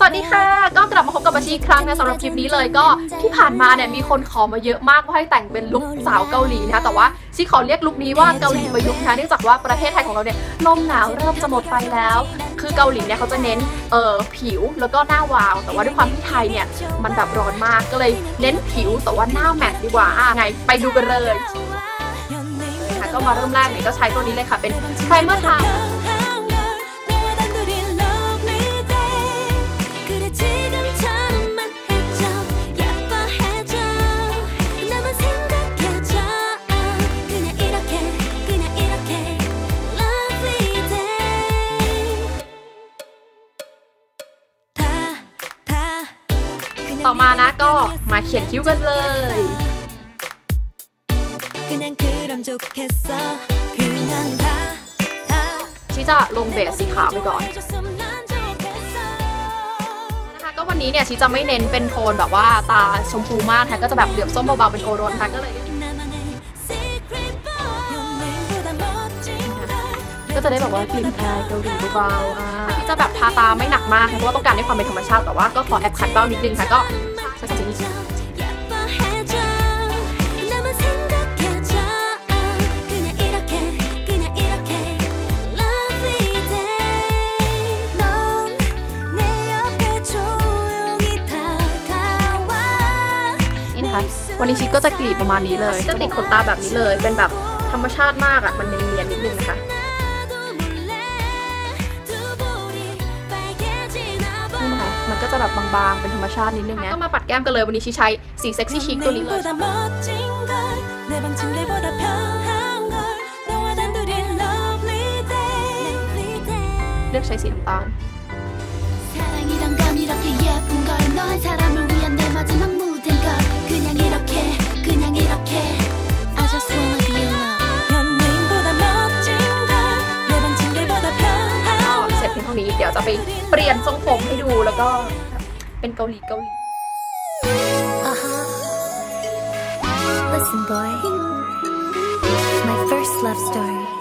สวัสดีค่ะ ก็กลับมาพบกับบัญชีอีกครั้งนะสำหรับคลิปนี้เลยก็ที่ผ่านมาเนี่ยมีคนขอมาเยอะมากว่าให้แต่งเป็นลุคสาวเกาหลีนะคะแต่ว่าชีขอเรียกลุคนี้ว่าเกาหลีประยุกต์นะเนื่องจากว่าประเทศไทยของเราเนี่ยลมหนาวเริ่มจะหมดไปแล้ว คือเกาหลีเนี่ยเขาจะเน้นเอ่อผิวแล้วก็หน้าวาว แต่ว่าด้วยความที่ไทยเนี่ยมันแบบร้อนมากก็เลยเน้นผิวแต่ว่าหน้าแมทดีกว่าอะไงไปดูกันเลยค่ะก็มาเริ่มแรกเนี่ยก็ใช้ตัวนี้เลยค่ะเป็นไพรเมอร์ทา ต่อมานะก็มาเขียนคิ้วกันเลยชิจะลงเบสสีขาวไปก่อนก็วันนี้เนี่ยชิจะไม่เน้นเป็นโทนแบบว่าตาชมพูมากนะก็จะแบบเหลือบส้มเบาๆเป็นโอรสนะก็เลยก็จะได้แบบว่ากลิ่นแพรเกาหลีเบาๆอะ จะแบบทาตาไม่หนักมากเพราะว่าต้องการให้ความเป็นธรรมชาติแต่ว่าก็ขอแอบขัดบ้างนิดนึงค่ะก็ใช้จินี่วันนี้ชิคก็จะกรีดประมาณนี้เลย จะติดขนตาแบบนี้เลย เป็นแบบธรรมชาติมากอะ่ะ มันมี จะแบบบางๆ เป็นธรรมชาตินิดนึงนะก็มาปัดแก้มกันเลยวันนี้ชิชัยสีเซ็กซี่ชิคตัวนี้เลยเลือกใช้สีน้ำตาล ก็เสร็จเพียงเท่านี้เดี๋ยวจะไปเปลี่ยนทรงผมให้ดูแล้วก็เป็นเกาหลีเกาหลี Listen, boy. My first love story.